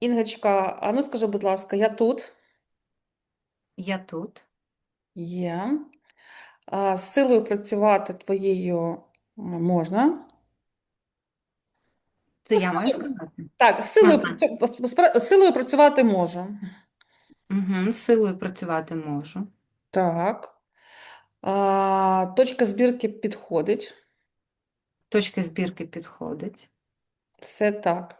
Інгочка, а ну скажи, будь ласка, я тут Я тут. є. А, з силою працювати твоєю можна. Це Ну, я маю силою- сказати? Так, з силою, Ага. працю- з- з- з силою працювати можу. Угу. З силою працювати можу. Так. А, точка збірки підходить. Точка збірки підходить. Все так.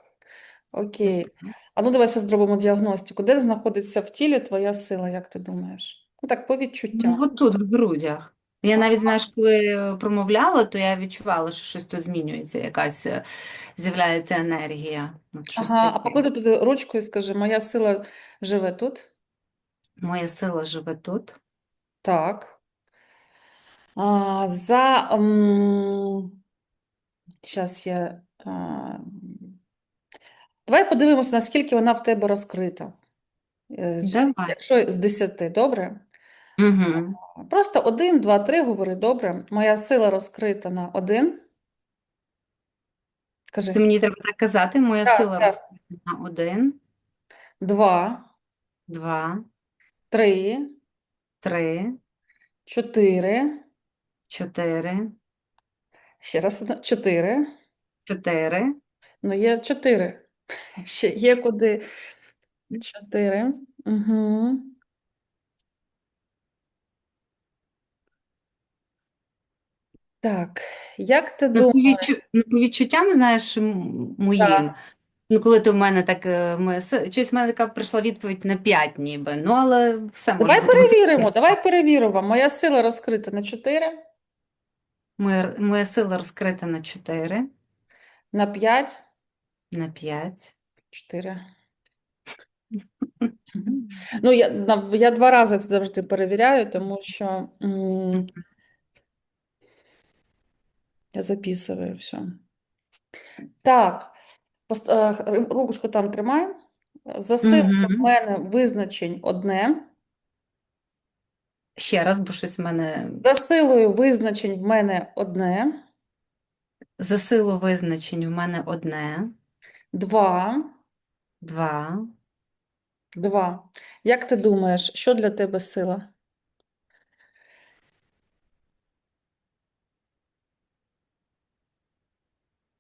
Окей. А ну давай ще зробимо діагностику. Де знаходиться в тілі твоя сила, як ти думаєш? Ну так, по Ну, відчуттям. от тут, в грудях. Я навіть, знаєш, коли промовляла, то я відчувала, що щось тут змінюється, якась е, з'являється енергія. От щось Ага, а таке. поклади туди ручку і скажи, моя сила живе тут. Моя сила живе тут. Так. А, за. Зараз я. А, давай подивимося, наскільки вона в тебе розкрита. Е, Давай. Якщо з 10, добре? Угу. Просто 1, 2, 3 говори, добре. Моя сила розкрита на 1. Це Кажи. мені треба так казати. Моя Так, сила так. розкрита на один, 2, два, 3, три, 4. чотири, Ще раз 4. чотири. Ну, є 4. Ще є куди. 4. Угу. Так, як ти Ну, по думаєш? відчу... ну, по відчуттям, знаєш, м- моїм, ну, коли ти в мене так, е, си- щось в мене така прийшла відповідь на 5 ніби, ну, але все може Давай бути. перевіримо, давай перевіримо. Моя сила розкрита на 4, Моя, моя сила розкрита на 4, на 5, на 5. 4. Ну, я, на- я два рази завжди перевіряю, тому що м, я записую все. Так, пост- е, х- ру- ручку там тримай. За силою в мене визначень одне. Ще раз, бо щось в мене За силою визначень в мене одне. за силу визначень в мене одне, Два. два. Два. Як ти думаєш, що для тебе сила?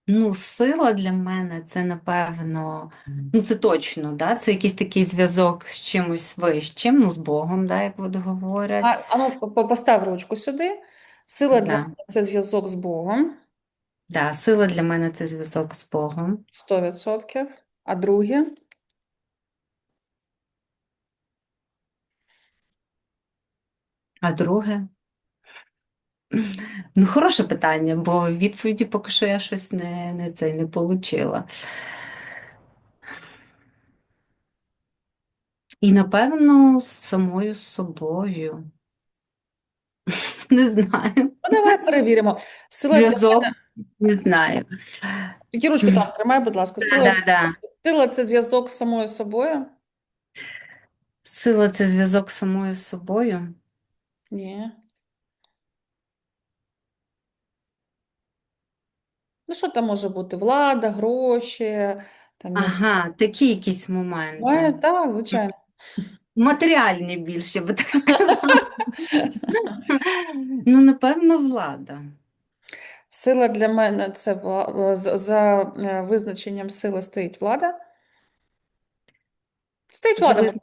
Ну, сила для мене це, напевно, ну, це точно, да? Це якийсь такий зв'язок з чимось вищим, ну, з Богом, да, як люди говорять. А, по- постав ручку сюди. Сила для Да. мене це зв'язок з Богом. Да, сила для мене це зв'язок з Богом. 100%. А друге? А друге? Ну, хороше питання, бо відповіді поки що я щось не, не, це, не получила. І, напевно, з самою собою. Не знаю. Ну, давай перевіримо. Сила для Зв'язок, не знаю. Тільки ручку там тримай, будь ласка. Да, Сила, да, да. сила це зв'язок з самою собою? Сила це зв'язок з самою собою. Ні. Ну, що там може бути? Влада, гроші, там Ага, такі якісь Має, моменти. так, звичайно. Матеріальні більше, я би так сказала. Ну, напевно, влада. Сила для мене це вла- за, за е, визначенням сили стоїть влада. Стоїть влада, виз...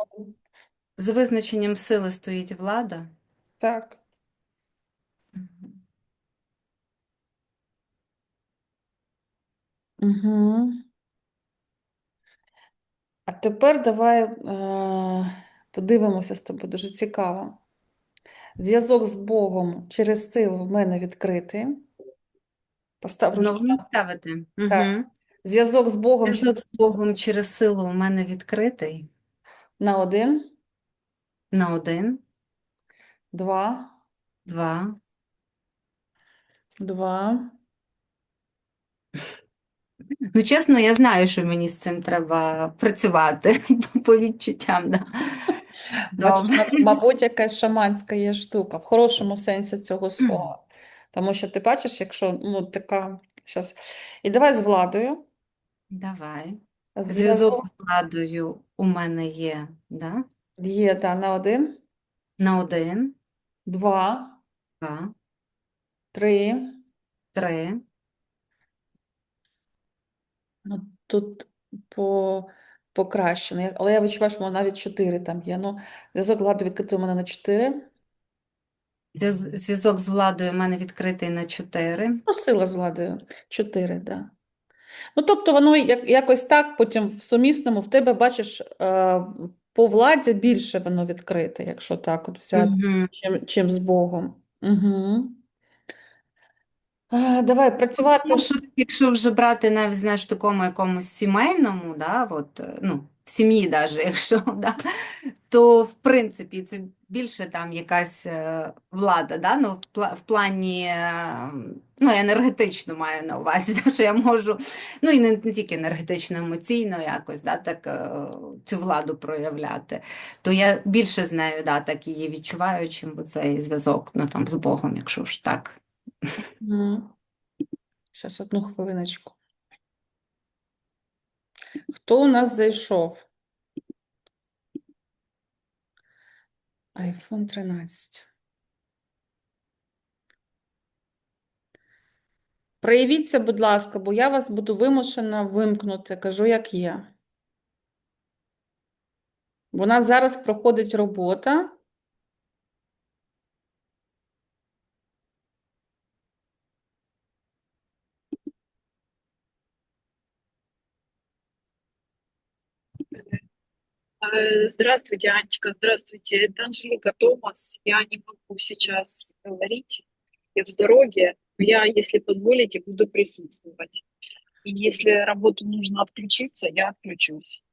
За визначенням сили стоїть влада. Так. Угу. А тепер давай е, подивимося з тобою, дуже цікаво. Зв'язок з Богом через силу в мене відкритий. Постав ручку. Знову ставити. Так. Угу. Зв'язок з Богом Зв'язок з Богом через силу у мене відкритий. на один, На один, два, два. два. Ну, чесно, я знаю, що мені з цим треба працювати по відчуттям. Да. Бачиш, мабуть, якась шаманська є штука, в хорошому сенсі цього слова. Тому що ти бачиш, якщо ну, така. Щас. І давай з владою. Давай. Зв'язок Зв'язок з владою у мене є, да? є, да, на один, На один, два, два, три. три. Ну, тут по, покращено. Але я відчуваю, що навіть чотири там є. Ну, зв'язок влади відкритий у мене на чотири. Зв'язок з владою у мене відкритий на чотири. Ну, сила з владою. Чотири, так. Да. Ну, тобто воно як, якось так, потім в сумісному в тебе, бачиш, е, по владі більше воно відкрите, якщо так от взяти, Угу. чим, чим з Богом. Угу. Давай працювати. Тому що якщо вже брати навіть, знаєш, такому якомусь сімейному, да, от, е, ну, в сім'ї навіть, якщо, да, то в принципі це більше там якась е, влада, да, ну, в, пла- в плані, е, ну, енергетично маю на увазі, що я можу, ну, і не, тільки енергетично, емоційно якось, да, так, е, цю владу проявляти. То я більше з нею, да, так її відчуваю, чим цей зв'язок, ну, там, з Богом, якщо ж так. Зараз одну хвилиночку. Хто у нас зайшов? iPhone 13. Проявіться, будь ласка, бо я вас буду вимушена вимкнути, кажу, як є. У нас зараз проходить робота. Здравствуйте, Анечка, здравствуйте. Это Анжелика Томас. Я не могу сейчас говорить, я в дороге. Я, если позволите, буду присутствовать. И если работу нужно отключиться, я отключусь.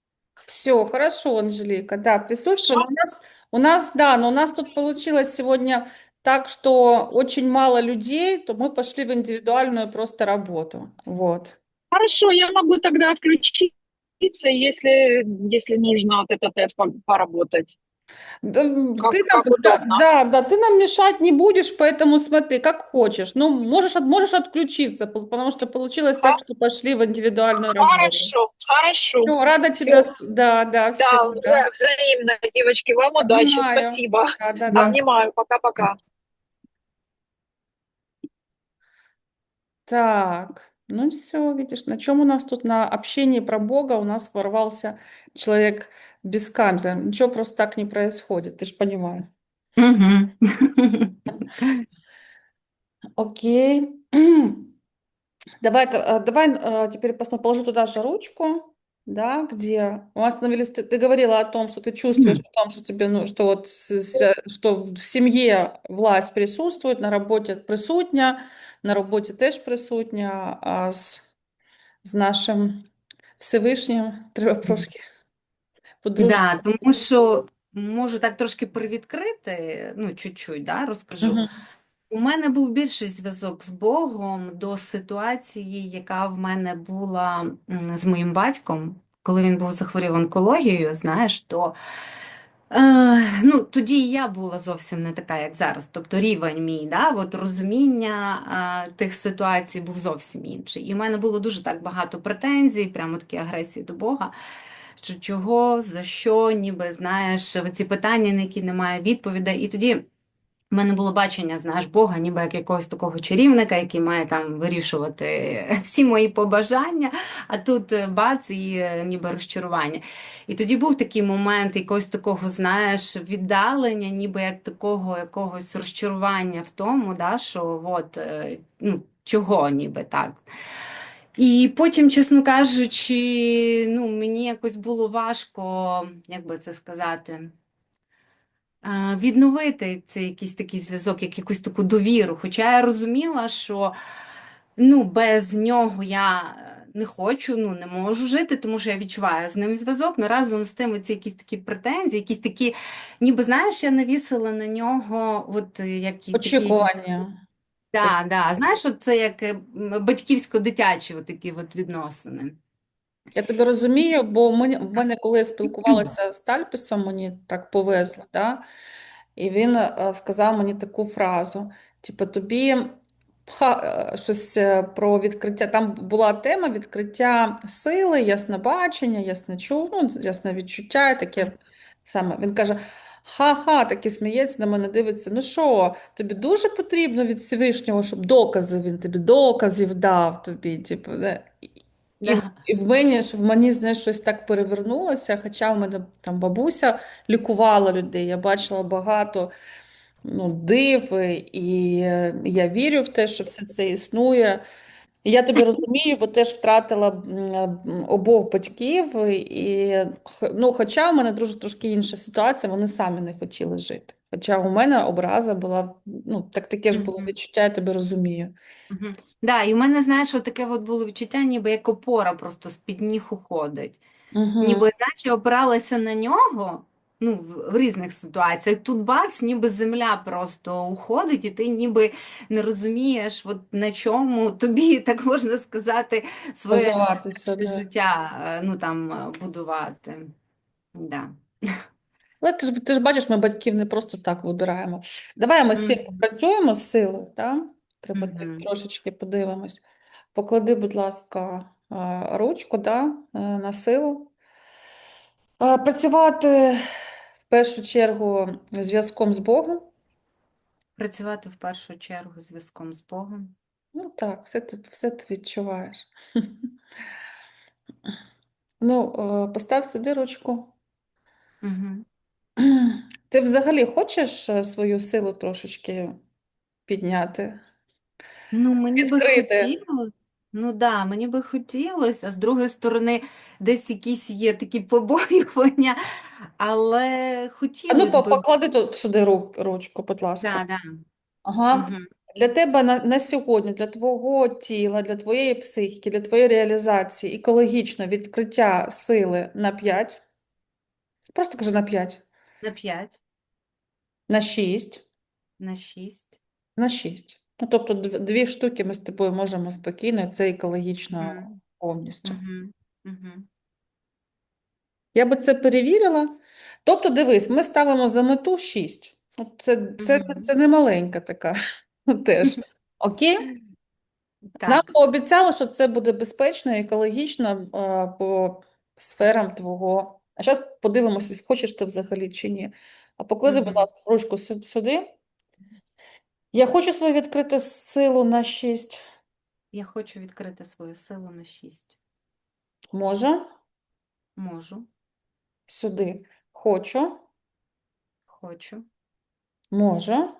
Все, хорошо, Анжелика, да, присутствуем. У нас, у нас, да, но у нас тут получилось сегодня так, что очень мало людей, то мы пошли в индивидуальную просто работу. Вот. Хорошо, я могу тогда отключиться, если, если нужно от этот поработать. Да, Как- ты нам, как да, да, да, ты нам мешать не будешь, поэтому смотри, как хочешь. Ну, можешь, можешь отключиться, потому что получилось так, что пошли в индивидуальную работу. Хорошо, хорошо. Всё, рада Всё. тебя, да, да, все, Да, вза- взаимно, девочки. Вам удачи, Обнимаю. спасибо. да, да, да. Обнимаю, пока-пока. Так, ну все, видишь, на чем у нас тут на общении про Бога у нас ворвался человек без камеры. Ничего просто так не происходит, ты же понимаешь. Окей. Давай, т- э, давай э, теперь посмотрим, положи туда же ручку, да, где мы остановились. Ты, ты говорила о том, что ты чувствуешь о том, что тебе, ну, что вот с- свя- что в семье власть присутствует, на работе присутня, на роботі теж присутня, а з, з нашим Всевишнім треба трошки подружити. Да, тому що можу так трошки привідкрити, ну, чуть-чуть, да, розкажу. Мгм. У мене був більший зв'язок з Богом до ситуації, яка в мене була м, з моїм батьком, коли він був захворів онкологією, знаєш, то е, ну, тоді я була зовсім не така, як зараз. Тобто рівень мій, да, от розуміння е, тих ситуацій був зовсім інший. І в мене було дуже так багато претензій, прямо такі агресії до Бога. Що чого, за що, ніби знаєш, ці питання, на які немає відповідей. І тоді в мене було бачення, знаєш, Бога, ніби як якогось такого чарівника, який має там вирішувати всі мої побажання, а тут е, бац і е, ніби розчарування. І тоді був такий момент якогось такого, знаєш, віддалення, ніби як такого якогось розчарування в тому, да, що от, е, ну, чого ніби так. І потім, чесно кажучи, ну, мені якось було важко, як би це сказати, відновити цей якийсь такий зв'язок, як якусь таку довіру. Хоча я розуміла, що ну, без нього я не хочу, ну, не можу жити, тому що я відчуваю з ним зв'язок, але разом з тим ці якісь такі претензії, якісь такі, ніби, знаєш, я навісила на нього, от е, як і такі якісь Очікування. Да, да. Знаєш, от це як е, батьківсько-дитячі от такі от відносини. Я тебе розумію, бо ми, в мене, коли я спілкувалася з Тальпісом, мені так повезло, да? І він е, сказав мені таку фразу: типу, тобі пха- е, щось е, про відкриття. Там була тема відкриття сили, яснобачення, ясночу, ну, ясне відчуття, і таке саме. Він каже: ха-ха, таки сміється на мене, дивиться. Ну що, тобі дуже потрібно від Всевишнього, щоб докази він тобі доказів дав тобі. Типу, да? І, і, в мені ж в мені знаєш, щось так перевернулося, хоча в мене там бабуся лікувала людей, я бачила багато ну, див, і я вірю в те, що все це існує. І я тобі розумію, бо теж втратила обох батьків, і ну, хоча в мене дуже трошки інша ситуація, вони самі не хотіли жити. Хоча у мене образа була, ну, так таке ж було відчуття, я тебе розумію. Мгм. Да, і в мене, знаєш, от таке от було відчуття, ніби як опора просто з-під ніг уходить. Угу. Ніби, знаєш, я опиралася на нього, ну, в, в різних ситуаціях. Тут бац, ніби земля просто уходить, і ти ніби не розумієш, от на чому тобі, так можна сказати, своє да. життя, е, ну, там, е, будувати. Да. Але ти ж, ти ж бачиш, ми батьків не просто так вибираємо. Давай ми з цим попрацюємо, з силою, так? Треба так трошечки подивимось. Поклади, будь ласка, е, ручку, да, е, на силу. Е, Працювати в першу чергу зв'язком з Богом. Працювати в першу чергу зв'язком з Богом. Ну так, все ти, все ти відчуваєш. Ну, постав сюди ручку. Угу. Ти взагалі хочеш е, свою силу трошечки підняти? Ну, мені би Відкрити. хотілося, ну да, мені би хотілося, а з другої сторони, десь якісь є такі побоювання, але А ну, хотілося по- би, поклади тут сюди ру- ручку, будь ласка. да, да. Ага. Угу. Для тебе на, на сьогодні, для твого тіла, для твоєї психіки, для твоєї реалізації екологічно відкриття сили на 5. Просто кажи на 5. На 5, На 6. на 6. На 6. Ну, тобто дв- дві штуки ми з тобою можемо спокійно, і це екологічно Мгм. повністю. Угу. Угу. Я би це перевірила. Тобто, дивись, ми ставимо за мету 6. От Це, це, Мгм. це не маленька така теж. Окей? Нам Так. пообіцяли, що це буде безпечно і екологічно е, по сферам твого. А зараз подивимося, хочеш ти взагалі чи ні. А поклади, будь ласка, ручку сю- сюди. Я хочу свою відкрити силу на 6. Я хочу відкрити свою силу на 6. Можу. Можу, Сюди. Хочу. хочу. Можу.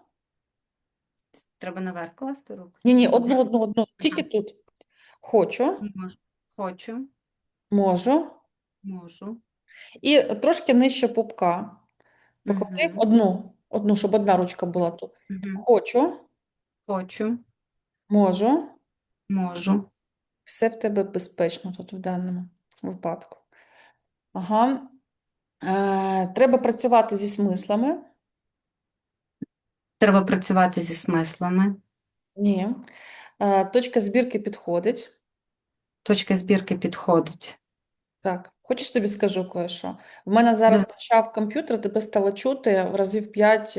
Треба наверх класти руку? Ні, ні, одну, одну, одну. Тільки тут. Хочу. Можу. Хочу, Можу. можу. І трошки нижче пупка. Поклади Мгм. одну. Одну, щоб одна ручка була тут. Мгм. Хочу. Хочу, Можу. можу. Все в тебе безпечно тут в даному випадку. Ага. Е, треба працювати зі смислами. Треба працювати зі смислами. Ні. Е, точка збірки підходить. Точка збірки підходить. Так. Хочеш тобі скажу кое-що? В мене зараз почав комп'ютер, тебе стало чути в разів 5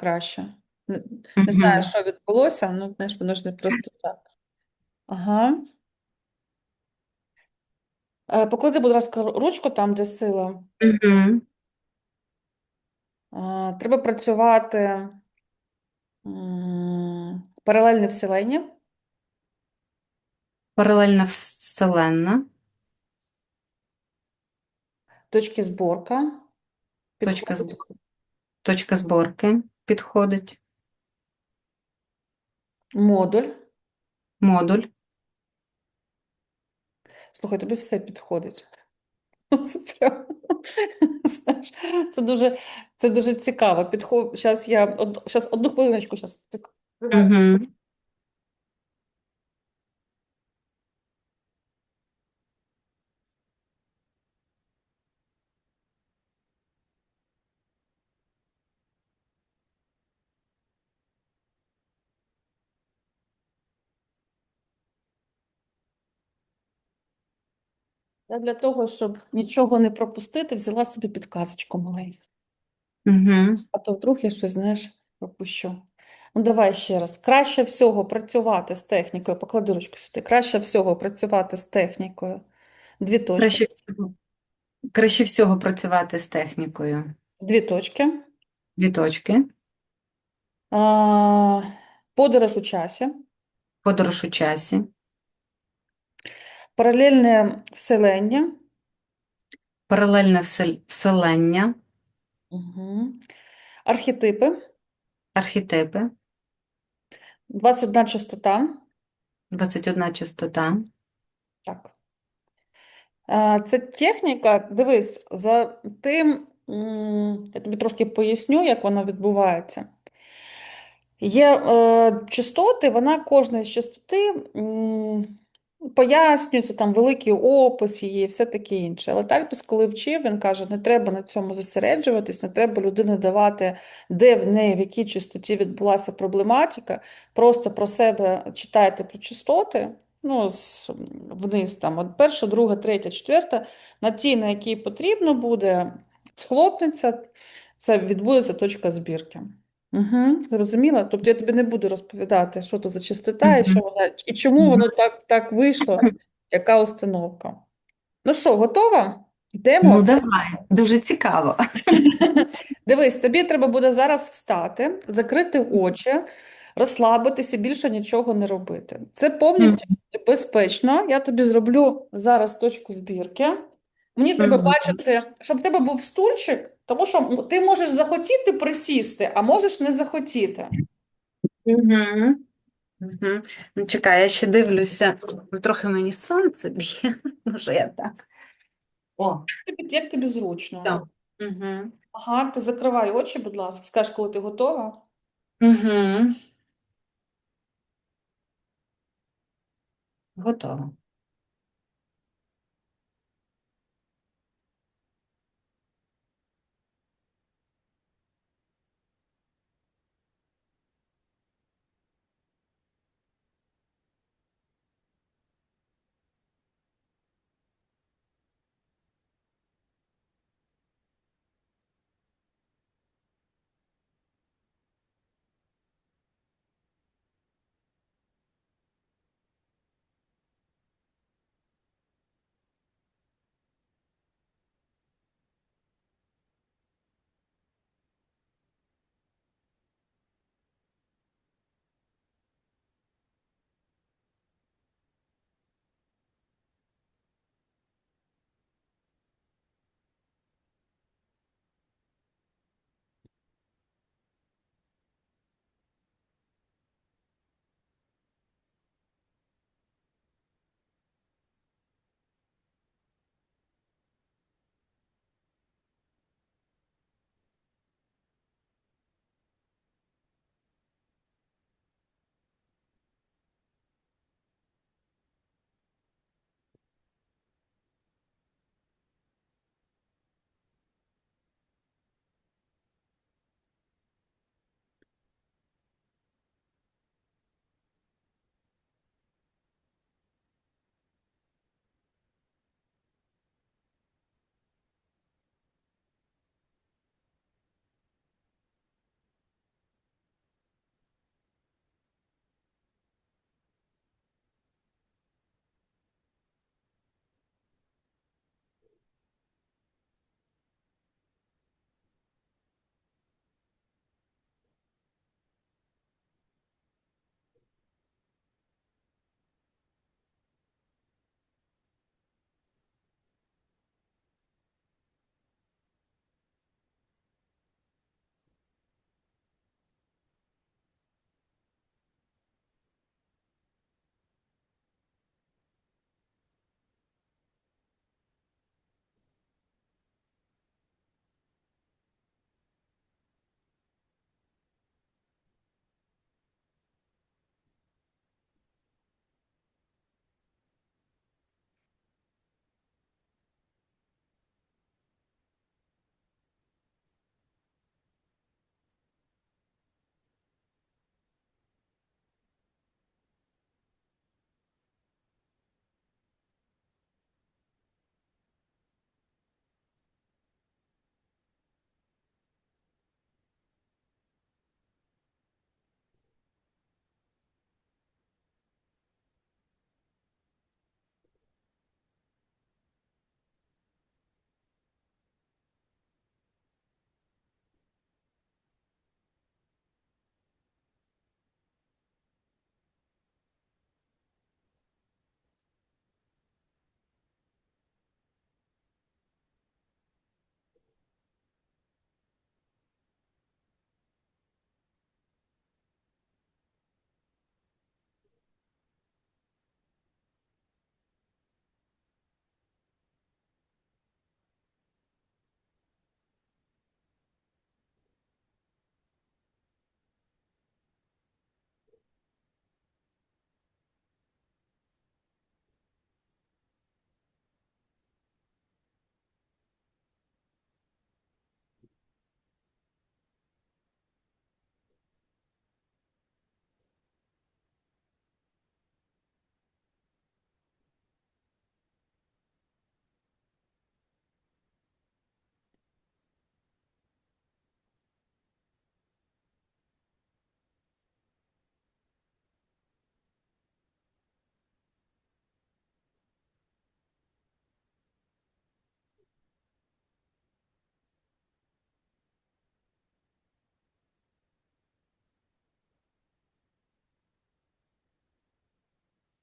краще. Не, не знаю, Мгм. що відбулося, ну, знаєш, воно ж не просто так. Ага. Е, поклади, будь ласка, ручку там, де сила. Мгм. Е, Треба працювати м, паралельно вселенні. Паралельна вселенна. Точки зборка. Точка Підходить. зб- Точка зборки підходить. Модуль. Модуль. Слухай, тобі все підходить. Це прям, знаєш, це дуже, це дуже цікаво. Підход... Зараз я. Щас, одну хвилиночку. Щас. Мгм. Я для того, щоб нічого не пропустити, взяла собі підказочку маленьку. Мгм. А то вдруг я щось, знаєш, пропущу. Ну, давай ще раз. Краще всього працювати з технікою. Поклади ручку сюди. Краще всього працювати з технікою. Дві точки. Краще всього, краще всього працювати з технікою. Дві точки. Дві точки. А, подорож у часі. Подорож у часі. Паралельне вселення. Паралельне всел- вселення. Угу. Архетипи. Архетипи. 21 частота. 21 частота. Так. Це техніка, дивись, за тим, м, я тобі трошки поясню, як вона відбувається. Є е, частоти, вона кожна з частоти м, пояснюється, там великий опис її, все таке інше. Але Тальпіс, коли вчив, він каже, не треба на цьому зосереджуватись, не треба людині давати, де в неї, в якій частоті відбулася проблематика. Просто про себе читайте про частоти, ну, вниз, там, от перша, друга, третя, четверта, на ті, на якій потрібно буде, схлопнеться, це відбудеться точка збірки. Угу, зрозуміла? Тобто я тобі не буду розповідати, що це за частота і, що Мгм. вона, і чому воно так, так вийшло, яка установка. Ну що, готова? Йдемо? Ну, давай. Дуже цікаво. Дивись, тобі треба буде зараз встати, закрити очі, розслабитися, більше нічого не робити. Це повністю безпечно. Я тобі зроблю зараз точку збірки. Мені треба Мгм. бачити, щоб в тебе був стульчик, тому що ти можеш захотіти присісти, а можеш не захотіти. Угу. Угу. Ну, чекай, я ще дивлюся. Трохи мені сонце б'є. Може, я так. О, Тобі- Як тобі зручно? Так. угу. Ага, ти закривай очі, будь ласка. Скажеш, коли ти готова. Угу. Готово.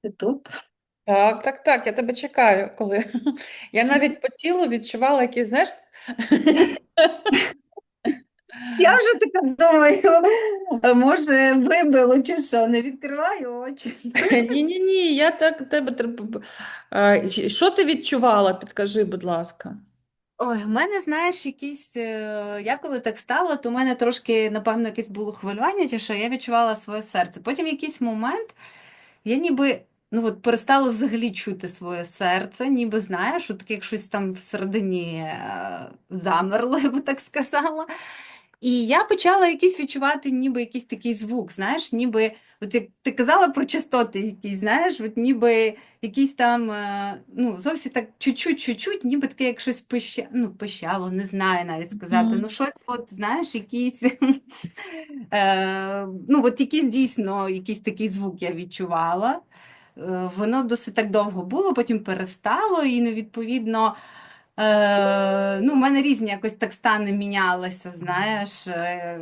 Ти тут? Так, так, так, я тебе чекаю, коли. Я навіть по тілу відчувала якісь, знаєш, Я вже така думаю, може вибило чи що, не відкриваю очі. ні-ні-ні, я так тебе треба. Що ти відчувала? Підкажи, будь ласка. Ой, в мене, знаєш, якісь, е, я коли так стала, то в мене трошки, напевно, якесь було хвилювання, чи що я відчувала своє серце. Потім якийсь момент, я ніби, ну от перестала взагалі чути своє серце, ніби, знаєш, от таке як щось там всередині е, замерло, я би так сказала. І я почала якийсь відчувати ніби якийсь такий звук, знаєш, ніби, от як ти казала про частоти якісь, знаєш, от ніби якийсь там, е, ну, зовсім так чуть-чуть, чуть-чуть, ніби таке, як щось пища, ну, пищало, не знаю навіть сказати, Мгм. ну, щось, от, знаєш, якийсь, е, ну, от якийсь дійсно, якийсь такий звук я відчувала. Воно досить так довго було, потім перестало, і ну, відповідно, е, ну, в мене різні якось так стани мінялися, знаєш. Е,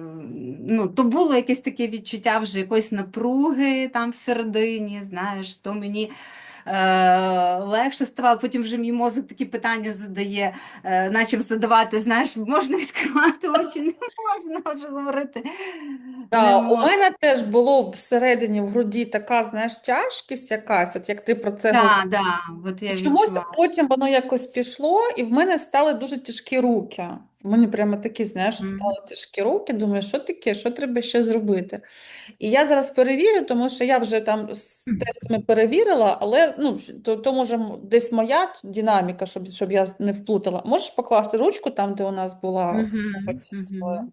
ну, то було якесь таке відчуття вже якоїсь напруги там всередині, знаєш, то мені легше ставало, потім вже мій мозок такі питання задає, е, почав задавати, знаєш, можна відкривати очі, не можна вже говорити. Да, у мене теж було всередині в груді така, знаєш, тяжкість якась, от як ти про це говорила. Так, да, от я чомусь потім воно якось пішло, і в мене стали дуже тяжкі руки. У мене прямо такі, знаєш, Мгм. стали тяжкі руки. Думаю, що таке, що треба ще зробити? І я зараз перевірю, тому що я вже там з тестами перевірила, але ну, то, то може м- десь моя динаміка, щоб, щоб я не вплутала. Можеш покласти ручку там, де у нас була Мгм, оці своя? мгм.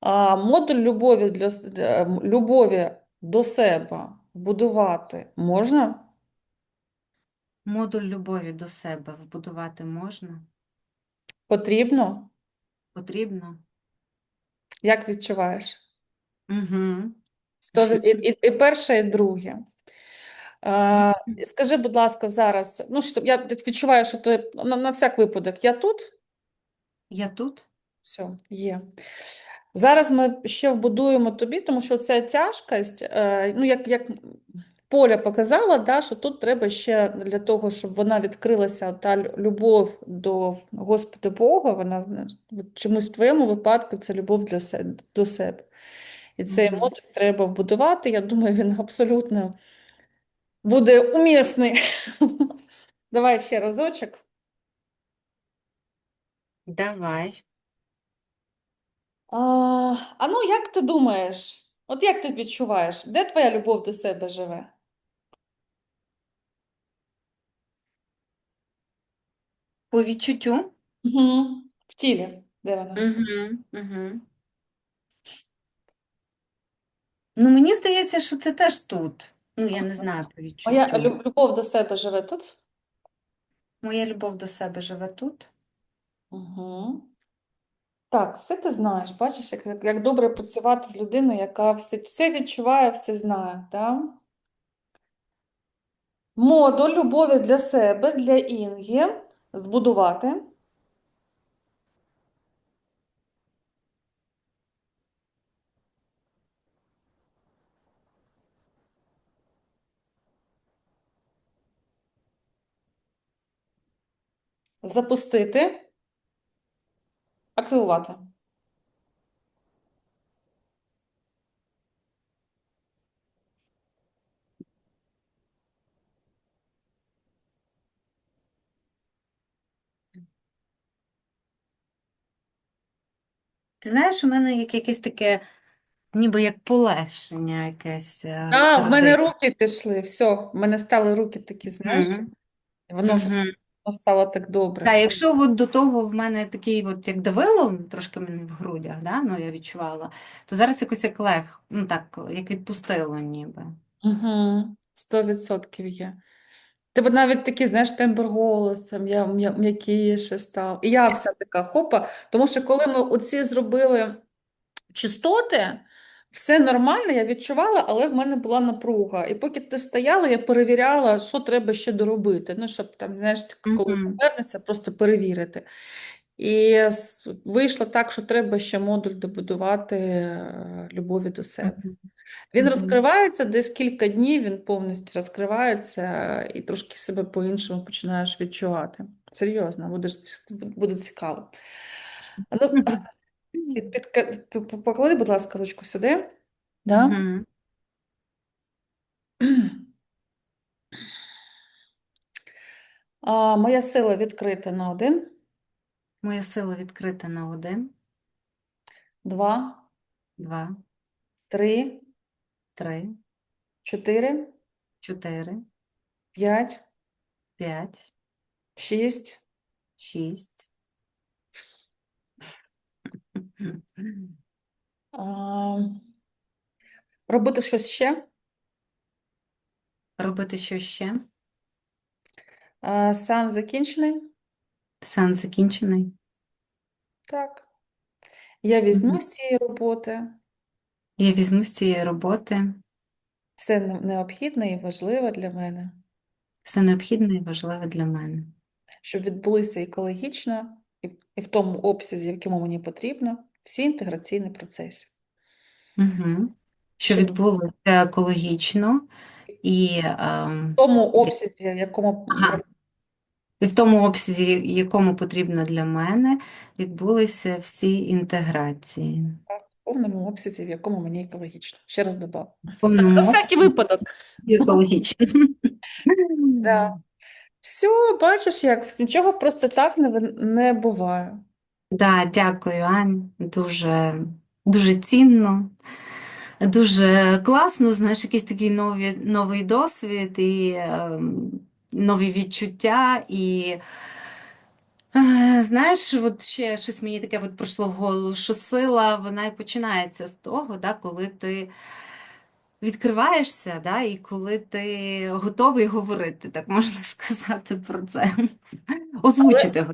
А, модуль любові для с- для- м, любові до себе будувати можна? Модуль любові до себе вбудувати можна? Потрібно? Потрібно? Як відчуваєш? Угу. Сто І, і, і перше, і друге. А, скажи, будь ласка, зараз, ну, що, я відчуваю, що ти на, на всяк випадок, я тут? Я тут? Все, є. Зараз ми ще вбудуємо тобі, тому що ця тяжкість, е, ну, як, як Поля показала, да, що тут треба ще для того, щоб вона відкрилася, та любов до Господа Бога, вона чомусь в твоєму випадку це любов для себе, до себе. І цей модуль треба вбудувати. Я думаю, він абсолютно буде умісний. Давай ще разочок. Давай. А, а ну, як ти думаєш? От як ти відчуваєш, де твоя любов до себе живе? По відчуттю? Угу. В тілі, де вона? Угу. Угу. Ну, мені здається, що це теж тут. Ну, я не знаю по Моя відчуттю. лю- любов до себе живе тут? Моя любов до себе живе тут. Угу. Так, все ти знаєш, бачиш, як, як як добре працювати з людиною, яка все, все відчуває, все знає. Да? Модуль любові для себе, для Інги збудувати. Запустити, активувати. Ти знаєш, у мене як якесь таке, ніби як полегшення якесь е, А, в мене всередині. руки пішли, все, в мене стали руки такі, знаєш, Мгм. воно Мгм. воно стало так добре. Та, якщо от до того в мене такий, от як давило трошки мене в грудях, да, ну я відчувала, то зараз якось як лег, ну так, як відпустило ніби. Угу. Сто відсотків є. Тебе навіть такий, знаєш, тембр голосом, я м'я- м'якіше став. І я вся така хопа. Тому що коли ми оці зробили частоти, все нормально, я відчувала, але в мене була напруга. І поки ти стояла, я перевіряла, що треба ще доробити. Ну, щоб там, знаєш, коли Мгм. повернешся, просто перевірити. І вийшло так, що треба ще модуль добудувати е, любові до себе. Він розкривається десь кілька днів, він повністю розкривається і трошки себе по-іншому починаєш відчувати. Серйозно, буде, буде цікаво. Ну, поклади, будь ласка, ручку сюди. Да? А, моя сила відкрита на один, Моя сила відкрита на один, два, два, три, три, чотири, чотири, п'ять, п'ять, шість, шість. а, робити щось ще. Робити що ще? А, сеанс закінчений. Сеанс закінчений. Так. Я візьму Мгм. з цієї роботи. Я візьму з цієї роботи Це не- необхідне і важливе для мене, все необхідне і важливе для мене. щоб відбулися екологічно і в, і в тому обсязі, в якому мені потрібно, всі інтеграційні процеси. Угу. Що Щоб відбулося екологічно і, ем, в тому обсязі, в якому ага, і в тому обсязі, якому потрібно для мене, відбулися всі інтеграції. в повному обсязі, в якому мені екологічно. Ще раз додав. На всякий випадок. екологічно. Да. Все, бачиш, як нічого просто так не, не буває. Да, дякую, Ань. Дуже, дуже цінно, дуже класно. Знаєш, якийсь такий новий, новий досвід і ем, нові відчуття. І е, знаєш, от ще щось мені таке от прийшло в голову, що сила, вона і починається з того, да, коли ти відкриваєшся, да, і коли ти готовий говорити, так можна сказати про це. Але Озвучити.